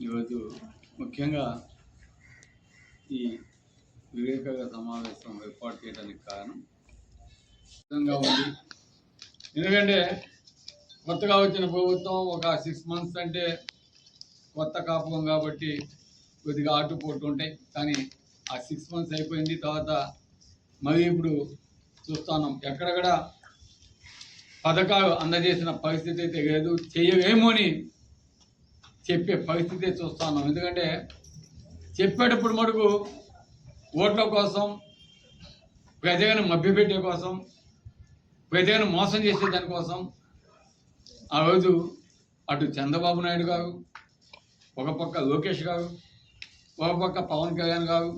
ఈరోజు ముఖ్యంగా ఈ వివేక సమావేశం ఏర్పాటు చేయడానికి కారణం విధంగా ఉంది. ఎందుకంటే కొత్తగా వచ్చిన ప్రభుత్వం ఒక సిక్స్ మంత్స్ అంటే కొత్త కాపకం కాబట్టి కొద్దిగా ఆటుపోటు ఉంటాయి కానీ ఆ సిక్స్ మంత్స్ అయిపోయింది తర్వాత మరి ఇప్పుడు చూస్తున్నాం. ఎక్కడెక్కడ పథకాలు అందజేసిన పరిస్థితి అయితే లేదు. చేయవేమో అని చెప్పే పరిస్థితి చూస్తున్నాం. ఎందుకంటే చెప్పేటప్పుడు మటుకు ఓట్ల కోసం ప్రజలను మభ్యపెట్టే కోసం ప్రజలను మోసం చేసే దానికోసం ఆ రోజు అటు చంద్రబాబు నాయుడు గారు ఒక పక్క లోకేష్ గారు ఒక పక్క పవన్ కళ్యాణ్ గారు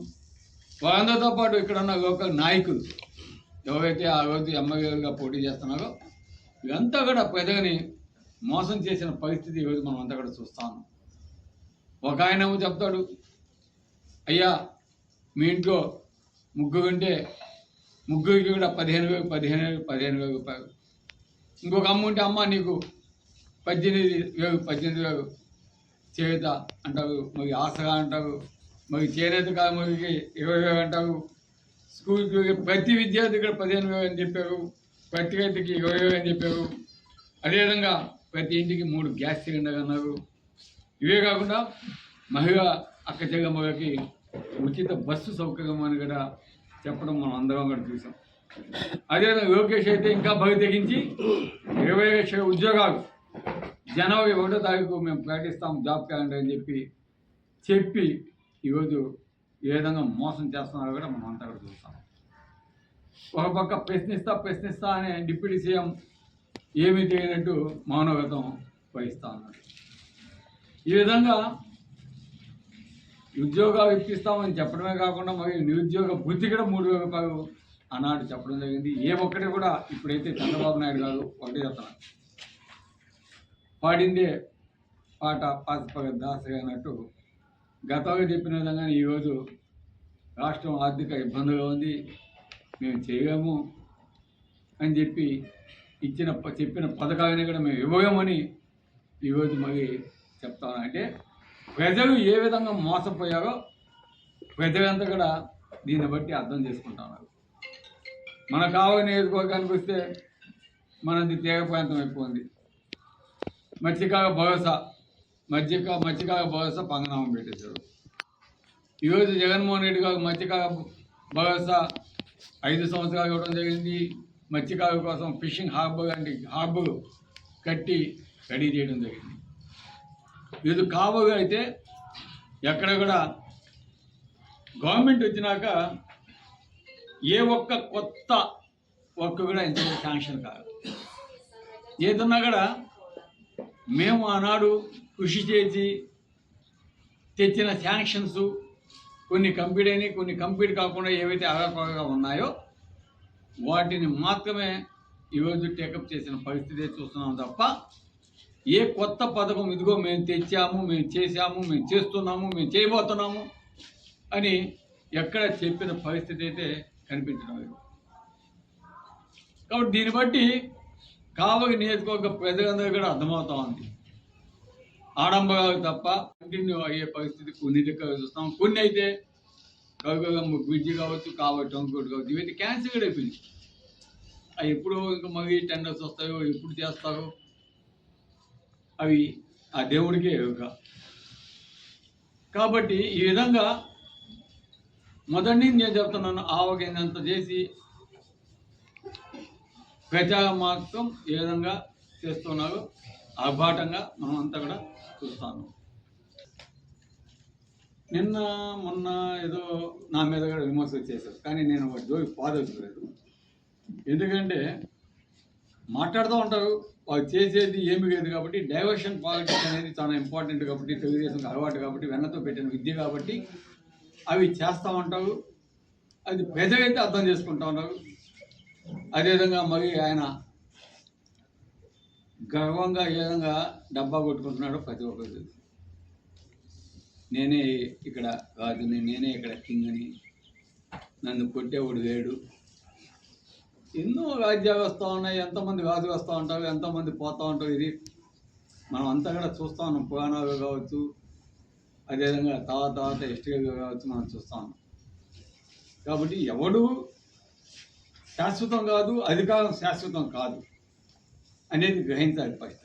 వాళ్ళందరితో పాటు ఇక్కడ ఉన్న లోకల్ నాయకులు ఎవరైతే ఆ రోజు ఎమ్మెల్యేలుగా పోటీ చేస్తున్నారో ఇదంతా కూడా ప్రజలని మోసం చేసిన పరిస్థితి ఈరోజు మనం అంతా కూడా చూస్తాం. ఒక ఆయన చెప్తాడు అయ్యా మీ ఇంట్లో ముగ్గురు ఉంటే ముగ్గురికి కూడా పదిహేను వేలు పదిహేను వేలు పదిహేను వేలు రూపాయలు. ఇంకొక అమ్మ ఉంటే అమ్మ నీకు పద్దెనిమిది వేలు పద్దెనిమిది వేలు చేత అంటారు మరి ఆశగా అంటారు. మరి చేనేత కార్మికుడికి ఇరవై వేలు అంటారు. స్కూల్కి ప్రతి విద్యార్థికి కూడా పదిహేను వేలు అని చెప్పారు. ప్రతి రైతుకి ఇరవై వేలు అని చెప్పారు. అదేవిధంగా ప్రతి ఇంటికి మూడు గ్యాస్ సిలిండర్ అన్నారు. ఇవే కాకుండా మహిళ అక్క చెల్లమ్మలకి ఉచిత బస్సు సౌకర్యం అని కూడా చెప్పడం మనం అందరం కూడా చూసాం. అదేవిధంగా లోకేష్ అయితే ఇంకా బలి తెగించి ఇరవై లక్షల ఉద్యోగాలు జనవరి ఒకటో తారీఖు మేము ప్రకటిస్తాం జాబ్ క్యాలెండర్ అని చెప్పి చెప్పి ఈరోజు ఏ విధంగా మోసం చేస్తున్నారో కూడా మనం అంతా కూడా చూస్తాం. ఒక పక్క ప్రశ్నిస్తా ప్రశ్నిస్తా అనే డిప్యూటీ సీఎం ఏమీ చేయనట్టు మౌనవ్రతం వహిస్తా ఉన్నాడు. ఈ విధంగా ఉద్యోగాలు ఇప్పిస్తామని చెప్పడమే కాకుండా మరి నిరుద్యోగ బుద్ధి కూడా మూడు వేల రూపాయలు అన్నాడు చెప్పడం జరిగింది. ఏ ఒక్కటి కూడా ఇప్పుడైతే చంద్రబాబు నాయుడు గారు ఒకటి చెప్తున్నాడు పాడిందే పాట పాసిపగ దాసరి అన్నట్టు గతంలో చెప్పిన విధంగానే ఈరోజు రాష్ట్రం ఆర్థిక ఇబ్బందిగా ఉంది. మేము చేయలేము అని చెప్పి ఇచ్చిన ప- చెప్పిన పథకాలని కూడా మేము ఇవ్వలేమని ఈరోజు మరి చెప్తాను అంటే ప్రజలు ఏ విధంగా మోసపోయారో ప్రజలంతా కూడా దీన్ని బట్టి అర్థం చేసుకుంటున్నారు మన కావాలి నియోజకవర్గానికి వస్తే మనది తీగ ప్రాంతం ఎక్కువ ఉంది. మత్స్యకార భరోసా మత్స్యక మత్స్యకాయ భరోసా పంగనామం పెట్టేశారు. ఈరోజు జగన్మోహన్ రెడ్డి గారు మత్స్యకాయ భరోసా ఐదు సంవత్సరాలు ఇవ్వడం జరిగింది. మత్స్యకారుల కోసం ఫిషింగ్ హార్బర్ అంటే హార్బర్ కట్టి రెడీ చేయడం జరిగింది. ఇది కాబోగా అయితే ఎక్కడ కూడా గవర్నమెంట్ వచ్చినాక ఏ ఒక్క కొత్త ఒక్క కూడా ఇంతవరకు శాంక్షన్ కాదు ఏదన్నా కూడా మేము ఆనాడు కృషి చేసి తెచ్చిన శాంక్షన్స్ కొన్ని కంప్లీట్ అయినాయి కొన్ని కంప్లీట్ కాకుండా ఏవైతే అగపగగా ఉన్నాయో వాటిని మాత్రమే ఈరోజు టేకప్ చేసిన పరిస్థితి చూస్తున్నాం తప్ప ఏ కొత్త పథకం ఇదిగో మేము తెచ్చాము మేము చేశాము మేము చేస్తున్నాము మేము చేయబోతున్నాము అని ఎక్కడ చెప్పిన పరిస్థితి అయితే కనిపించడం లేదు. కాబట్టి దీన్ని బట్టి కావలి నియోజకవర్గ ప్రజలందరూ కూడా అర్థమవుతా ఉంది. ఆడంబరాలు తప్ప కంటిన్యూ అయ్యే పరిస్థితి కొన్ని దగ్గర చూస్తాం కొన్ని అయితే కవిగమ్మ బ్రిడ్జి కావచ్చు కాబట్టి ఇంకోటి కావచ్చు ఇవైతే క్యాన్సిల్ అయిపోయింది అవి ఎప్పుడు ఇంకా మళ్ళీ టెండర్స్ వస్తాయో ఎప్పుడు చేస్తారో అవి ఆ దేవుడికే ఎరుక కాబట్టి ఈ విధంగా మొదటి నుంచి నేను చెప్తున్నాను ఆవగిందంత చేసి ప్రజా మాత్రం ఏ విధంగా చేస్తున్నారు? ఆర్భాటంగా మనం అంతా కూడా చూస్తాను నిన్న మొన్న ఏదో నా మీద కూడా విమర్శ చేశారు. కానీ నేను వాటి జోలికి పాదలేదు ఎందుకంటే మాట్లాడుతూ ఉంటారు వాళ్ళు చేసేది ఏమి లేదు కాబట్టి డైవర్షన్ పాలిటిక్స్ అనేది చాలా ఇంపార్టెంట్ కాబట్టి తెలుగుదేశం అలవాటు కాబట్టి వెన్నతో పెట్టిన విద్య కాబట్టి అవి చేస్తూ ఉంటారు. అది ప్రజలైతే అర్థం చేసుకుంటా ఉన్నారు అదేవిధంగా మరి ఆయన గర్వంగా ఏ విధంగా డబ్బా కొట్టుకుంటున్నాడో ప్రతి ఒక్కరు తెలుసు. నేనే ఇక్కడ రాజుని నేనే ఇక్కడ కింగ్ని నన్ను కొట్టేవాడు లేడు ఎన్నో రాజ్యాలు వస్తూ ఉన్నాయి ఎంతమంది రాజులు వస్తూ ఉంటారు ఎంతమంది పోతూ ఉంటారు ఇది మనం అంతా కూడా చూస్తూ ఉన్నాం. పురాణాలు కావచ్చు అదేవిధంగా తర్వాత తర్వాత హిస్టరీలు కావచ్చు మనం చూస్తూ ఉన్నాం. కాబట్టి ఎవడు శాశ్వతం కాదు అధికారం శాశ్వతం కాదు. అనేది గ్రహించాలి ఫస్ట్.